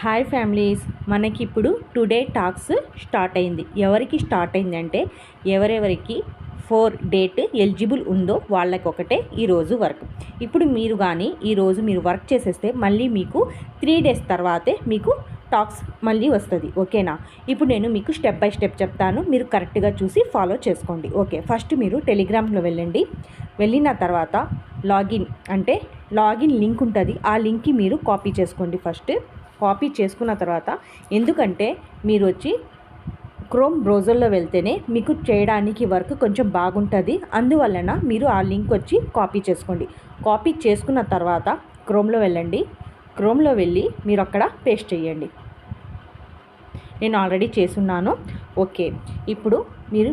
Hi families మనకి ఇప్పుడు today talks start అయింది. ఎవరికి స్టార్ట్ అయిందంటే ఎవరెవరికి ఫోర్ డేట్ ఎలిజిబుల్ ఉందో వాళ్ళకి ఒకటే ఈరోజు వర్క్ ఇప్పుడు మీరు కానీ ఈరోజు మీరు వర్క్ చేసేస్తే మళ్ళీ మీకు త్రీ డేస్ తర్వాతే మీకు టాక్స్ మళ్ళీ వస్తుంది. ఓకేనా ఇప్పుడు నేను మీకు స్టెప్ బై స్టెప్ చెప్తాను. మీరు కరెక్ట్గా చూసి ఫాలో చేసుకోండి. ఓకే ఫస్ట్ మీరు టెలిగ్రామ్లో వెళ్ళండి. వెళ్ళిన తర్వాత లాగిన్ అంటే లాగిన్ లింక్ ఉంటుంది. ఆ లింక్కి మీరు కాపీ చేసుకోండి ఫస్ట్ కాపీ చేసుకున్న తర్వాత ఎందుకంటే మీరు వచ్చి క్రోమ్ బ్రౌజర్లో వెళ్తేనే మీకు చేయడానికి వర్క్ కొంచెం బాగుంటుంది. అందువలన మీరు ఆ లింక్ వచ్చి కాపీ చేసుకోండి. కాపీ చేసుకున్న తర్వాత క్రోమ్లో వెళ్ళండి. క్రోమ్లో వెళ్ళి మీరు అక్కడ పేస్ట్ చేయండి. నేను ఆల్రెడీ చేసున్నాను. ఓకే. ఇప్పుడు మీరు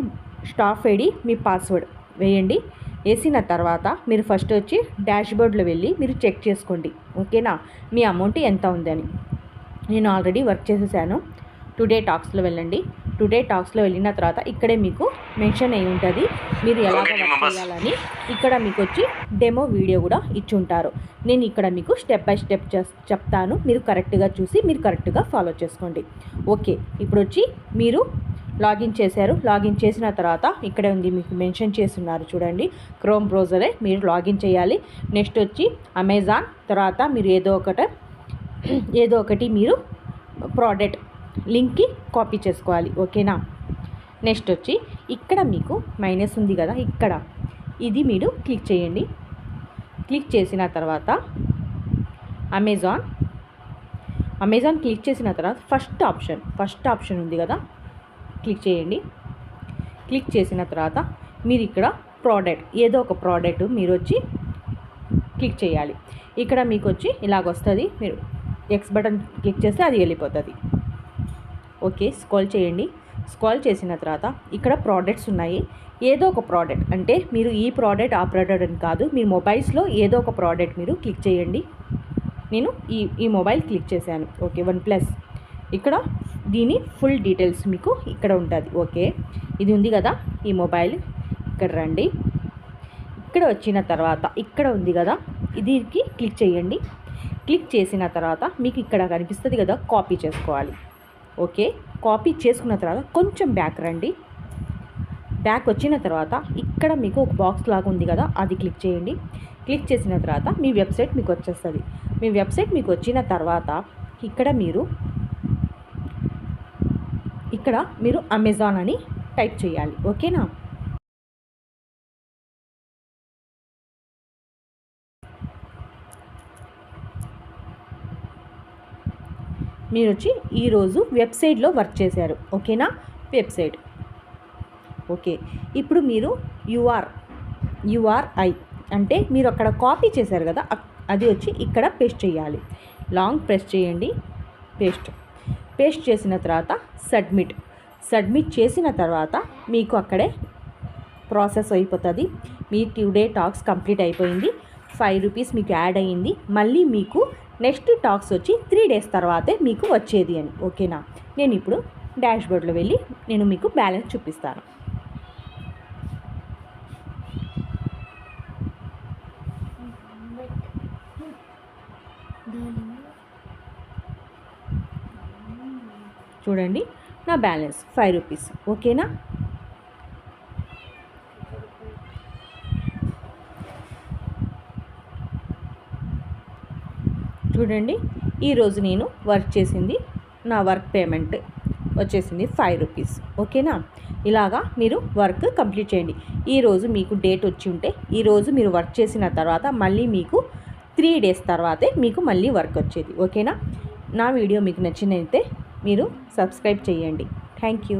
స్టాఫ్ ఐడి మీ పాస్వర్డ్ వేయండి. వేసిన తర్వాత మీరు ఫస్ట్ వచ్చి డాష్బోర్డ్లో వెళ్ళి మీరు చెక్ చేసుకోండి. ఓకేనా? మీ అమౌంట్ ఎంత ఉందని. నేను ఆల్రెడీ వర్క్ చేసేసాను. టుడే టాక్స్లో వెళ్ళండి. టుడే టాక్స్లో వెళ్ళిన తర్వాత ఇక్కడే మీకు మెన్షన్ అయి ఉంటుంది మీరు ఎలాగ వర్క్ చేయాలని. ఇక్కడ మీకు వచ్చి డెమో వీడియో కూడా ఇచ్చి ఉంటారు నేను ఇక్కడ మీకు స్టెప్ బై స్టెప్ చెప్తాను. మీరు కరెక్ట్గా చూసి మీరు కరెక్ట్గా ఫాలో చేసుకోండి. ఓకే ఇప్పుడు వచ్చి మీరు లాగిన్ చేశారు. లాగిన్ చేసిన తర్వాత ఇక్కడే ఉంది మీకు మెన్షన్ చేస్తున్నారు చూడండి. క్రోమ్ బ్రౌజరే మీరు లాగిన్ చేయాలి. నెక్స్ట్ వచ్చి అమెజాన్ తర్వాత మీరు ఏదో ఒకటి ఏదో ఒకటి మీరు ప్రోడక్ట్ లింక్కి కాపీ చేసుకోవాలి ఓకేనా? నెక్స్ట్ వచ్చి ఇక్కడ మీకు మైనస్ ఉంది కదా ఇక్కడ. ఇది మీరు క్లిక్ చేయండి. క్లిక్ చేసిన తర్వాత అమెజాన్ అమెజాన్ క్లిక్ చేసిన తర్వాత ఫస్ట్ ఆప్షన్ ఫస్ట్ ఆప్షన్ ఉంది కదా క్లిక్ చేయండి. క్లిక్ చేసిన తర్వాత మీరు ఇక్కడ ప్రోడక్ట్ ఏదో ఒక ప్రోడక్ట్ మీరు వచ్చి క్లిక్ చేయాలి. ఇక్కడ మీకు వచ్చి ఇలాగ వస్తుంది మీరు ఎక్స్ బటన్ క్లిక్ చేస్తే అది వెళ్ళిపోతుంది. ఓకే స్కాల్ చేయండి. స్కాల్ చేసిన తర్వాత ఇక్కడ ప్రోడక్ట్స్ ఉన్నాయి. ఏదో ఒక ప్రోడక్ట్ అంటే మీరు ఈ ప్రోడక్ట్ ఆ ప్రోడక్ట్ అని కాదు మీ మొబైల్స్లో ఏదో ఒక ప్రోడక్ట్ మీరు క్లిక్ చేయండి. నేను ఈ ఈ మొబైల్ క్లిక్ చేశాను. Okay OnePlus. ఇక్కడ దీని ఫుల్ డీటెయిల్స్ మీకు ఇక్కడ ఉంటుంది. ఓకే ఇది ఉంది కదా ఈ మొబైల్. ఇక్కడ రండి. ఇక్కడ వచ్చిన తర్వాత ఇక్కడ ఉంది కదా దీనికి క్లిక్ చేయండి. క్లిక్ చేసిన తర్వాత మీకు ఇక్కడ కనిపిస్తుంది కదా కాపీ చేసుకోవాలి. ఓకే? కాపీ చేసుకున్న తర్వాత కొంచెం బ్యాక్ రండి. బ్యాక్ వచ్చిన తర్వాత ఇక్కడ మీకు ఒక బాక్స్ లాగా ఉంది కదా అది క్లిక్ చేయండి. క్లిక్ చేసిన తర్వాత మీ వెబ్సైట్ మీకు వచ్చేస్తుంది. మీ వెబ్సైట్ మీకు వచ్చిన తర్వాత ఇక్కడ మీరు ఇక్కడ మీరు అమెజాన్ అని టైప్ చేయాలి. ఓకేనా? మీరు వచ్చి ఈరోజు వెబ్సైట్లో వర్క్ చేశారు. ఓకేనా? వెబ్సైట్. ఓకే. ఇప్పుడు మీరు యుఆర్ యుఆర్ఐ అంటే మీరు అక్కడ కాపీ చేశారు కదా అది వచ్చి ఇక్కడ పేస్ట్ చేయాలి. లాంగ్ ప్రెస్ చేయండి పేస్ట్. పేస్ట్ చేసిన తర్వాత సబ్మిట్. సబ్మిట్ చేసిన తర్వాత మీకు అక్కడే ప్రాసెస్ అయిపోతుంది. మీ టుడే టాక్స్ కంప్లీట్ అయిపోయింది. ఫైవ్ రూపీస్ మీకు యాడ్ అయ్యింది మళ్ళీ మీకు నెక్స్ట్ టాక్స్ వచ్చి త్రీ డేస్ తర్వాతే మీకు వచ్చేది అని ఓకేనా? నేను ఇప్పుడు డాష్బోర్డ్లో వెళ్ళి నేను మీకు బ్యాలెన్స్ చూపిస్తాను. చూడండి నా బ్యాలెన్స్ ఫైవ్ రూపీస్ ఓకేనా? చూడండి ఈరోజు నేను వర్క్ చేసింది నా వర్క్ పేమెంట్ వచ్చేసింది ఫైవ్ రూపీస్ ఓకేనా ఇలాగా మీరు వర్క్ కంప్లీట్ చేయండి. ఈరోజు మీకు డేట్ వచ్చి ఉంటే ఈరోజు మీరు వర్క్ చేసిన తర్వాత మళ్ళీ మీకు త్రీ డేస్ తర్వాతే మీకు మళ్ళీ వర్క్ వచ్చేది. ఓకేనా నా? వీడియో మీకు నచ్చినైతే మీరు సబ్స్క్రైబ్ చేయండి. Thank you